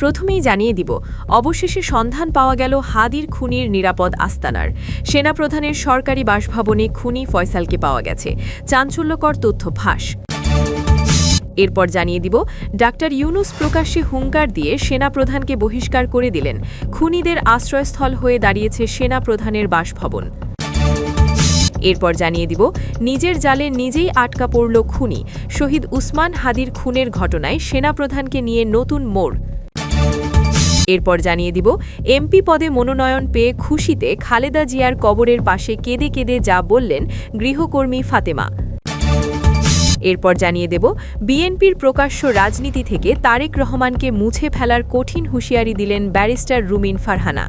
প্রথমেই জানিয়ে দিব, অবশেষে সন্ধান পাওয়া গেল হাদির খুনির নিরাপদ আস্তানার। সেনাপ্রধানের সরকারি বাসভবনে খুনি ফয়সালকে পাওয়া গেছে। চাঞ্চল্যকর তথ্য ফাঁস। এরপর জানিয়ে দিব, ডাক্তার ইউনুস প্রকাশ্যে হুঙ্কার দিয়ে সেনাপ্রধানকে বহিষ্কার করে দিলেন। খুনিদের আশ্রয়স্থল হয়ে দাঁড়িয়েছে সেনাপ্রধানের বাসভবন। এরপর জানিয়ে দিব, নিজের জালে নিজেই আটকা পড়ল খুনি। শহীদ উসমান হাদির খুনের ঘটনায় সেনাপ্রধানকে নিয়ে নতুন মোড়। এরপর জানিয়ে দিব, এমপি পদে মনোনয়ন পেয়ে খুশিতে খালেদা জিয়ার কবরের পাশে কেঁদে কেঁদে যা বললেন গৃহকর্মী ফাতেমা। এরপর জানিয়ে দেব, বিএনপির প্রকাশ্য রাজনীতি থেকে তারেক রহমানকে মুছে ফেলার কঠিন হুঁশিয়ারি দিলেন ব্যারিস্টার রুমিন ফারহানা।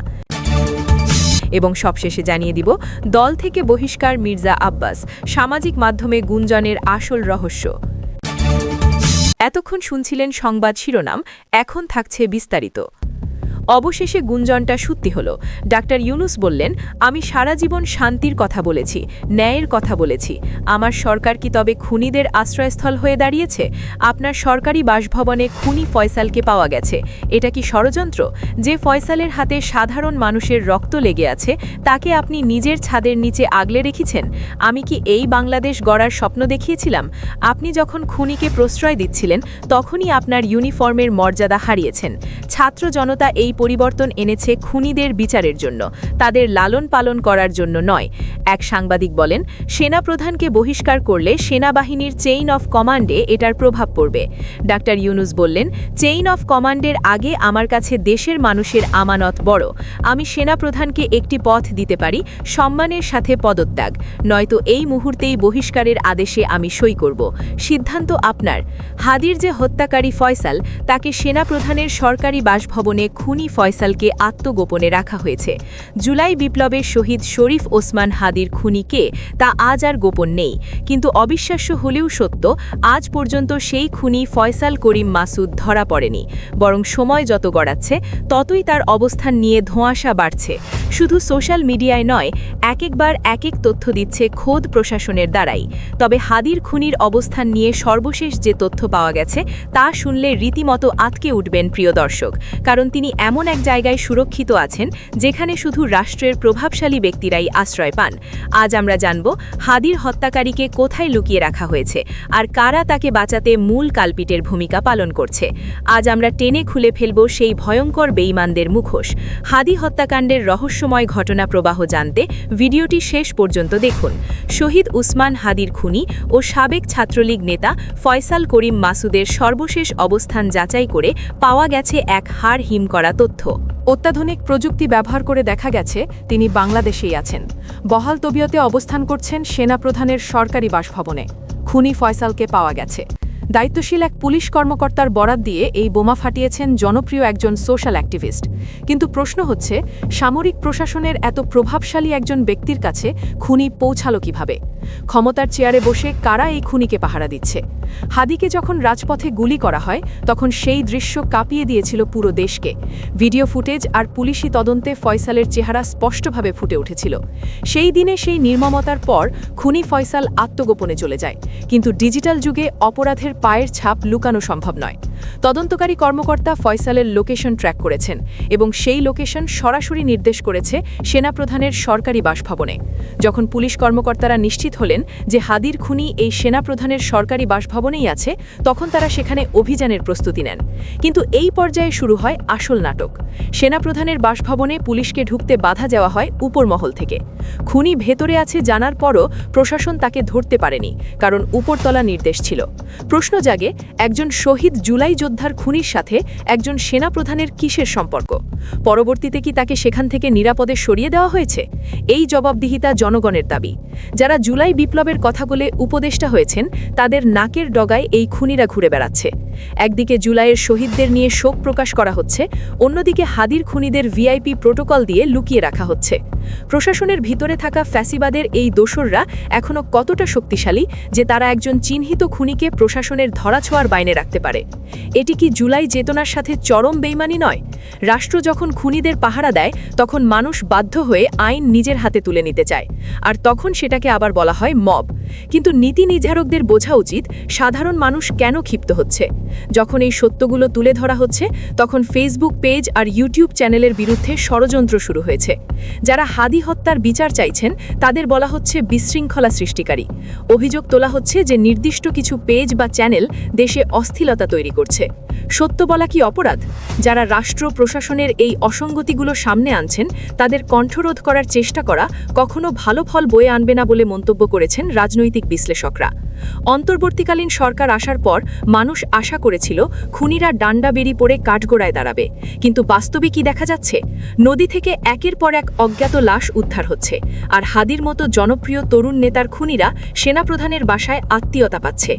এবং সবশেষে জানিয়ে দিব, দল থেকে বহিষ্কার মির্জা আব্বাস, সামাজিক মাধ্যমে গুঞ্জনের আসল রহস্য। এতক্ষণ শুনছিলেন সংবাদ শিরোনাম, এখন থাকছে বিস্তারিত। অবশেষে গুঞ্জনটা সত্যি হল। ডাক্তার ইউনুস বললেন, আমি সারা জীবন শান্তির কথা বলেছি, ন্যায়ের কথা বলেছি। আমার সরকার কি তবে খুনিদের আশ্রয়স্থল হয়ে দাঁড়িয়েছে? আপনার সরকারি বাসভবনে খুনি ফয়সালকে পাওয়া গেছে। এটা কি ষড়যন্ত্র? যে ফয়সালের হাতে সাধারণ মানুষের রক্ত লেগে আছে, তাকে আপনি নিজের ছাদের নিচে আগলে রেখেছেন? আমি কি এই বাংলাদেশ গড়ার স্বপ্ন দেখিয়েছিলাম? আপনি যখন খুনিকে প্রশ্রয় দিচ্ছিলেন, তখনই আপনার ইউনিফর্মের মর্যাদা হারিয়েছেন। ছাত্র জনতা এই পরিবর্তন এনেছে খুনিদের বিচারের জন্য। তাদের লালন পালন করার জন্য নয়। এক সাংবাদিক বলেন, সেনাপ্রধানকে বহিষ্কার করলে সেনাবাহিনীর চেইন অফ কমান্ডে এটার প্রভাব পড়বে। ডাক্তার ইউনুস বললেন, চেইন অফ কমান্ডের আগে আমার কাছে দেশের মানুষের আমানত বড়। আমি সেনাপ্রধানকে একটি পথ দিতে পারি, সম্মানের সাথে পদত্যাগ। নয়তো এই মুহূর্তেই বহিষ্কারের আদেশে আমি সই করব। সিদ্ধান্ত আপনার। হাদির যে হত্যাকারী ফয়সাল, তাকে সেনাপ্রধানের সরকারি বাসভবনে খুনি ফয়সালকে আত্মগোপনে রাখা হয়েছে। জুলাই বিপ্লবের শহীদ শরীফ ওসমান হাদির খুনিকে তা আজ আর গোপন নেই। কিন্তু অবিশ্বাস্য হলেও সত্য, আজ পর্যন্ত সেই খুনি ফয়সাল করিম মাসুদ ধরা পড়েনি। বরং সময় যত গড়াচ্ছে, ততই তার অবস্থান নিয়ে ধোঁয়াশা বাড়ছে। শুধু সোশ্যাল মিডিয়ায় নয় এক একবার এক এক তথ্য দিচ্ছে খোদ প্রশাসনের দ্বারাই। তবে হাদির খুনির অবস্থান নিয়ে সর্বশেষ যে তথ্য পাওয়া গেছে, তা শুনলে রীতিমতো আতকে উঠবেন প্রিয় দর্শক। কারণ তিনি এমন এক জায়গায় সুরক্ষিত আছেন, যেখানে শুধু রাষ্ট্রের প্রভাবশালী ব্যক্তিরাই আশ্রয় পান। আজ আমরা জানব হাদির হত্যাকারীকে কোথায় লুকিয়ে রাখা হয়েছে আর কারা তাকে বাঁচাতে মূল কালপিটের ভূমিকা পালন করছে। আজ আমরা টেনে খুলে ফেলব সেই ভয়ঙ্কর বেইমানদের মুখোশ। হাদি হত্যাকাণ্ডের রহস্যময় ঘটনা প্রবাহ জানতে ভিডিওটি শেষ পর্যন্ত দেখুন। শহীদ উসমান হাদির খুনি ও সাবেক ছাত্রলীগ নেতা ফয়সাল করিম মাসুদের সর্বশেষ অবস্থান যাচাই করে পাওয়া গেছে এক হাড় হিম করা তথ্য। অত্যাধুনিক প্রযুক্তি ব্যবহার করে দেখা গেছে, তিনি বাংলাদেশেই আছেন। বহাল তবিয়তে অবস্থান করছেন সেনাপ্রধানের সরকারি বাসভবনে। খুনি ফয়সালকে পাওয়া গেছে। দায়িত্বশীল এক পুলিশ কর্মকর্তার বরাত দিয়ে এই বোমা ফাটিয়েছেন জনপ্রিয় একজন সোশ্যাল অ্যাক্টিভিস্ট। কিন্তু প্রশ্ন হচ্ছে, সামরিক প্রশাসনের এত প্রভাবশালী একজন ব্যক্তির কাছে খুনি পৌঁছালো কীভাবে? ক্ষমতার চেয়ারে বসে কারা এই খুনিকে পাহারা দিচ্ছে? হাদিকে যখন রাজপথে গুলি করা হয়, তখন সেই দৃশ্য কাঁপিয়ে দিয়েছিল পুরো দেশকে। ভিডিও ফুটেজ আর পুলিশি তদন্তে ফয়সালের চেহারা স্পষ্টভাবে ফুটে উঠেছিল। সেই দিনে সেই নির্মমতার পর খুনি ফয়সাল আত্মগোপনে চলে যায়। কিন্তু ডিজিটাল যুগে অপরাধের পায়ের ছাপ লুকানো সম্ভব নয়। তদন্তকারী কর্মকর্তা ফয়সালের লোকেশন ট্র্যাক করেছেন এবং সেই লোকেশন সরাসরি নির্দেশ করেছে সেনাপ্রধানের সরকারি বাসভবনে। যখন পুলিশ কর্মকর্তারা নিশ্চিত হলেন যে হাদির খুনি এই সেনাপ্রধানের সরকারি বাসভবনেই আছে, তখন তারা সেখানে অভিযানের প্রস্তুতি নেন। কিন্তু এই পর্যায়ে শুরু হয় আসল নাটক। সেনাপ্রধানের বাসভবনে পুলিশকে ঢুকতে বাধা দেওয়া হয় উপরমহল থেকে। খুনি ভেতরে আছে জানার পরও প্রশাসন তাকে ধরতে পারেনি, কারণ উপরতলা নির্দেশ ছিল। প্রশ্ন জাগে, একজন শহীদ জুলাই যোদ্ধার খুনির সাথে একজন সেনাপ্রধানের কিসের সম্পর্ক? পরবর্তীতে কি তাকে সেখান থেকে নিরাপদে সরিয়ে দেওয়া হয়েছে? এই জবাবদিহিতা জনগণের দাবি। যারা জুলাই বিপ্লবের কথা বলে উপদেষ্টা হয়েছেন, তাদের নাকের ডগায় এই খুনিরা ঘুরে বেড়াচ্ছে। একদিকে জুলাইয়ের শহীদদের নিয়ে শোক প্রকাশ করা হচ্ছে, অন্যদিকে হাদির খুনিদের ভিআইপি প্রোটোকল দিয়ে লুকিয়ে রাখা হচ্ছে। প্রশাসনের ভিতরে থাকা ফ্যাসিবাদের এই দোসররা এখনও কতটা শক্তিশালী যে তারা একজন চিহ্নিত খুনিকে প্রশাসনের ধরাছোঁয়ার বাইনে রাখতে পারে? এটি কি জুলাই চেতনার সাথে চরম বেইমানি নয়? রাষ্ট্র যখন খুনিদের পাহারা দেয়, তখন মানুষ বাধ্য হয়ে আইন নিজের হাতে তুলে নিতে চায়, আর তখন সেটাকে আবার বলা হয় মব। কিন্তু নীতি নির্ধারকদের বোঝা উচিত সাধারণ মানুষ কেন ক্ষিপ্ত হচ্ছে। যখন এই সত্যগুলো তুলে ধরা হচ্ছে, তখন ফেসবুক পেজ আর ইউটিউব চ্যানেলের বিরুদ্ধে ষড়যন্ত্র শুরু হয়েছে। যারা হাদি হত্যার বিচার চাইছেন, তাদের বলা হচ্ছে বিশৃঙ্খলা সৃষ্টিকারী। অভিযোগ তোলা হচ্ছে যে নির্দিষ্ট কিছু পেজ বা চ্যানেল দেশে অস্থিরতা তৈরি করছে। সত্য বলা কি অপরাধ? যারা রাষ্ট্র প্রশাসনের এই অসঙ্গতিগুলো সামনে আনছেন, তাদের কণ্ঠরোধ করার চেষ্টা করা কখনো ভালো ফল বয়ে আনবে না বলে মন্তব্য করেছেন রাজনৈতিক বিশ্লেষকরা। অন্তর্বর্তীকালীন সরকার আসার পর মানুষ আশা করেছিল খুনিরা ডান্ডা বেরি পড়ে কাঠগোড়ায় দাঁড়াবে। কিন্তু বাস্তবে কি দেখা যাচ্ছে? নদী থেকে একের পর এক অজ্ঞাত লাশ উদ্ধার হচ্ছে। আর হাদির মতো জনপ্রিয় তরুণ নেতার খুনিরা সেনাপ্রধানের বাসায় আত্মীয়তা পাচ্ছে।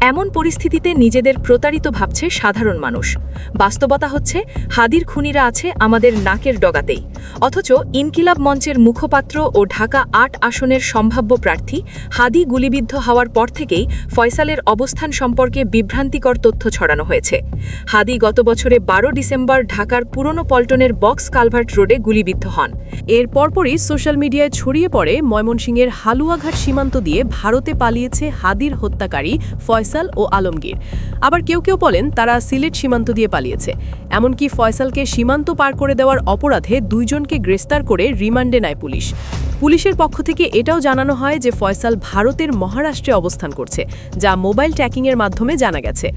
এমন পরিস্থিতিতে নিজেদের প্রতারিত ভাবছে সাধারণ মানুষ। বাস্তবতা হচ্ছে, হাদির খুনিরা আছে আমাদের নাকের ডগাতেই। অথচ ইনকিলাব মঞ্চের মুখপাত্র ও ঢাকা আট আসনের সম্ভাব্য প্রার্থী হাদি গুলিবিদ্ধ হওয়ার পর থেকেই ফয়সালের অবস্থান সম্পর্কে বিভ্রান্তিকর তথ্য ছড়ানো হয়েছে। হাদি গত বছরে বারো ডিসেম্বর ঢাকার পুরনো পল্টনের বক্স কালভার্ট রোডে গুলিবিদ্ধ হন। এর পরপরই সোশ্যাল মিডিয়ায় ছড়িয়ে পড়ে ময়মনসিংহের হালুয়াঘাট সীমান্ত দিয়ে ভারতে পালিয়েছে হাদির হত্যাকারী ফয়সাল। ও আলমগীর। আবার কেউ কেউ বলেন তারা সিলেট সীমান্ত দিয়ে পালিয়েছে। এমনকি ফয়সালকে সীমান্ত পার করে দেওয়ার অপরাধে দুইজনকে গ্রেফতার করে রিমান্ডে নেয় পুলিশ। পুলিশের পক্ষ থেকে এটাও জানানো হয় যে ফয়সাল ভারতের মহারাষ্ট্রে অবস্থান করছে, যা মোবাইল ট্র্যাকিংয়ের মাধ্যমে জানা গেছে।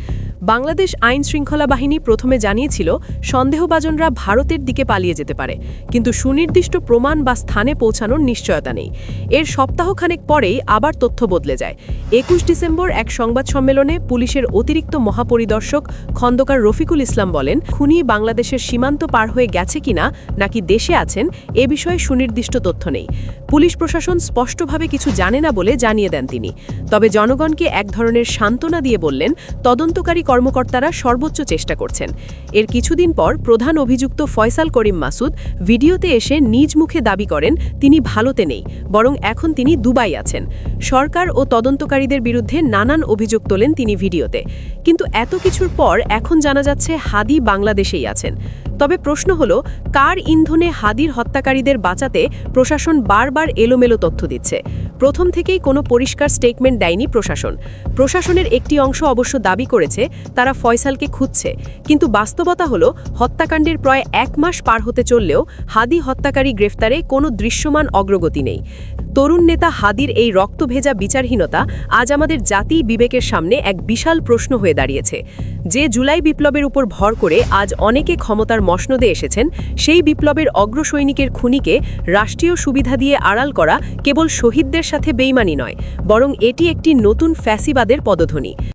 বাংলাদেশ আইন শৃঙ্খলা বাহিনী প্রথমে জানিয়েছিল, সন্দেহভাজনরা ভারতের দিকে পালিয়ে যেতে পারে, কিন্তু সুনির্দিষ্ট প্রমাণ বা স্থানে পৌঁছানোর নিশ্চয়তা নেই। এর সপ্তাহখানেক পরেই আবার তথ্য বদলে যায়। একুশ ডিসেম্বর এক সংবাদ সম্মেলনে পুলিশের অতিরিক্ত মহাপরিদর্শক খন্দকার রফিকুল ইসলাম বলেন, খুনি বাংলাদেশের সীমান্ত পার হয়ে গেছে কিনা, নাকি দেশে আছেন, এ বিষয়ে সুনির্দিষ্ট তথ্য নেই। পুলিশ প্রশাসন স্পষ্টভাবে কিছু জানে না বলে জানিয়ে দেন তিনি। তবে জনগণকে এক ধরনের সান্ত্বনা দিয়ে বললেন, তদন্তকারী কর্মকর্তারা সর্বোচ্চ চেষ্টা করছেন। এর কিছুদিন পর প্রধান অভিযুক্ত ফয়সাল করিম মাসুদ ভিডিওতে এসে নিজ মুখে দাবি করেন, তিনি ভালোতে নেই, বরং এখন তিনি দুবাই আছেন। সরকার ও তদন্তকারীদের বিরুদ্ধে নানান অভিযোগ তোলেন তিনি ভিডিওতে। কিন্তু এত কিছুর পর এখন জানা যাচ্ছে হাদি বাংলাদেশেই আছেন। তবে প্রশ্ন হল, কার ইন্ধনে হাদির হত্যাকারীদের বাঁচাতে প্রশাসন বারবার এলোমেলো তথ্য দিচ্ছে? প্রথম থেকেই কোনো পরিষ্কার স্টেটমেন্ট দেয়নি প্রশাসন। প্রশাসনের একটি অংশ অবশ্য দাবি করেছে, তারা ফয়সালকে খুঁজছে। কিন্তু বাস্তবতা হল, হত্যাকাণ্ডের প্রায় এক মাস পার হতে চললেও হাদি হত্যাকারী গ্রেফতারে কোনো দৃশ্যমান অগ্রগতি নেই। তরুণ নেতা হাদির এই রক্তভেজা বিচারহীনতা আজ আমাদের জাতি বিবেকের সামনে এক বিশাল প্রশ্ন হয়ে দাঁড়িয়েছে। যে জুলাই বিপ্লবের উপর ভর করে আজ অনেকে ক্ষমতার মশনদে এসেছেন, সেই বিপ্লবের অগ্রসৈনিকের খুনিকে রাষ্ট্রীয় সুবিধা দিয়ে আড়াল করা কেবল শহীদদের সাথে বেইমানি নয়, বরং এটি একটি নতুন ফ্যাসিবাদের পদধ্বনি।